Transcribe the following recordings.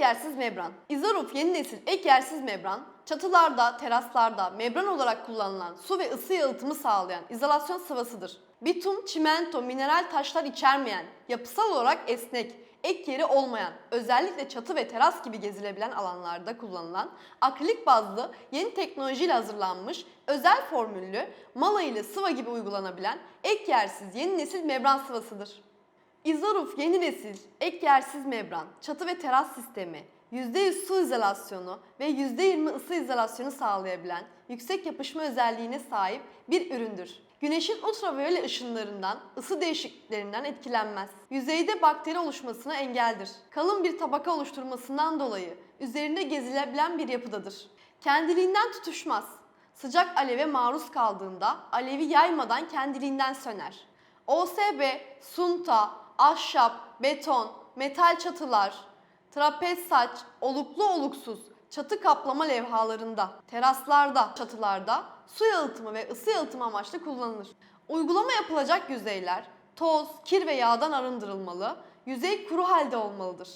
ek yersiz membran. İzoruf yeni nesil ek yersiz membran, çatılarda, teraslarda membran olarak kullanılan su ve ısı yalıtımı sağlayan izolasyon sıvasıdır. Bitum, çimento, mineral taşlar içermeyen, yapısal olarak esnek, ek yeri olmayan, özellikle çatı ve teras gibi gezilebilen alanlarda kullanılan akrilik bazlı yeni teknolojiyle hazırlanmış, özel formüllü, mala ile sıva gibi uygulanabilen ek yersiz yeni nesil membran sıvasıdır. İzoruf yeni nesil, ek yersiz membran, çatı ve teras sistemi, %100 su izolasyonu ve %20 ısı izolasyonu sağlayabilen yüksek yapışma özelliğine sahip bir üründür. Güneşin ultraviyole ışınlarından, ısı değişikliklerinden etkilenmez. Yüzeyde bakteri oluşmasına engeldir. Kalın bir tabaka oluşturmasından dolayı üzerinde gezilebilen bir yapıdadır. Kendiliğinden tutuşmaz. Sıcak aleve maruz kaldığında alevi yaymadan kendiliğinden söner. OSB, sunta, ahşap, beton, metal çatılar, trapez saç, oluklu oluksuz, çatı kaplama levhalarında, teraslarda, çatılarda su yalıtımı ve ısı yalıtımı amaçlı kullanılır. Uygulama yapılacak yüzeyler toz, kir ve yağdan arındırılmalı, yüzey kuru halde olmalıdır.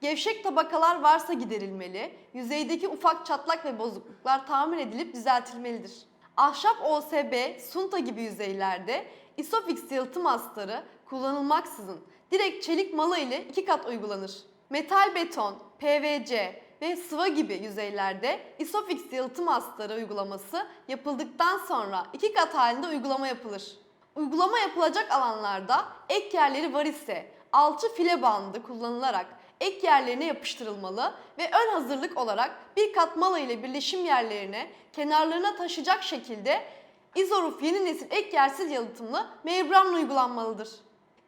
Gevşek tabakalar varsa giderilmeli, yüzeydeki ufak çatlak ve bozukluklar tamir edilip düzeltilmelidir. Ahşap OSB, sunta gibi yüzeylerde isofix yalıtım astarı kullanılmaksızın direkt çelik mala ile iki kat uygulanır. Metal beton, PVC ve sıva gibi yüzeylerde isofix yalıtım astarı uygulaması yapıldıktan sonra iki kat halinde uygulama yapılır. Uygulama yapılacak alanlarda ek yerleri var ise alçı file bandı kullanılarak ek yerlerine yapıştırılmalı ve ön hazırlık olarak bir kat mala ile birleşim yerlerine kenarlarına taşıyacak şekilde İzoruf yeni nesil ek yersiz yalıtımlı membran uygulanmalıdır.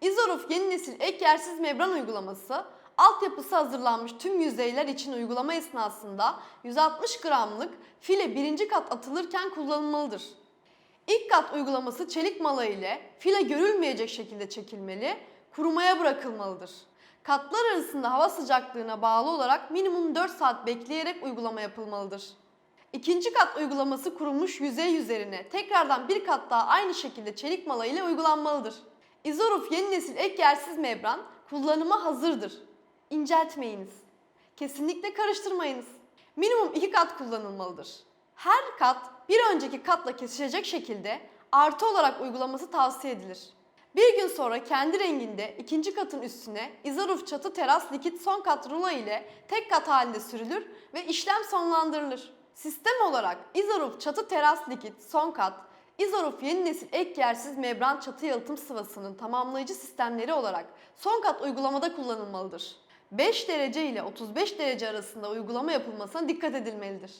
İzoruf yeni nesil ek yersiz membran uygulaması altyapısı hazırlanmış tüm yüzeyler için uygulama esnasında 160 gramlık file birinci kat atılırken kullanılmalıdır. İlk kat uygulaması çelik mala ile file görülmeyecek şekilde çekilmeli, kurumaya bırakılmalıdır. Katlar arasında hava sıcaklığına bağlı olarak minimum 4 saat bekleyerek uygulama yapılmalıdır. İkinci kat uygulaması kurumuş yüzey üzerine tekrardan bir kat daha aynı şekilde çelik mala ile uygulanmalıdır. İzoruf yeni nesil ek yersiz membran kullanıma hazırdır. İnceltmeyiniz. Kesinlikle karıştırmayınız. Minimum iki kat kullanılmalıdır. Her kat bir önceki katla kesişecek şekilde artı olarak uygulaması tavsiye edilir. Bir gün sonra kendi renginde ikinci katın üstüne Izaruf çatı teras likit son kat rulo ile tek kat halinde sürülür ve işlem sonlandırılır. Sistem olarak Izaruf çatı teras likit son kat, Izaruf yeni nesil ek yersiz membran çatı yalıtım sıvasının tamamlayıcı sistemleri olarak son kat uygulamada kullanılmalıdır. 5 derece ile 35 derece arasında uygulama yapılmasına dikkat edilmelidir.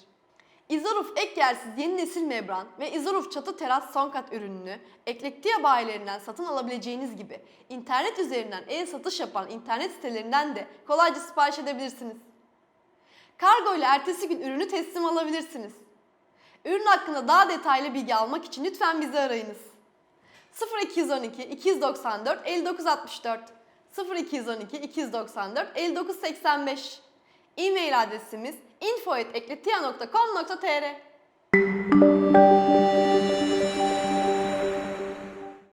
İzoruf ek yersiz yeni nesil membran ve İzoruf çatı teras son kat ürününü Eklektiya bayilerinden satın alabileceğiniz gibi internet üzerinden e-satış yapan internet sitelerinden de kolayca sipariş edebilirsiniz. Kargo ile ertesi gün ürünü teslim alabilirsiniz. Ürün hakkında daha detaylı bilgi almak için lütfen bizi arayınız. 0212 294 5964 0212 294 5985 E-mail adresimiz info.ekletiya.com.tr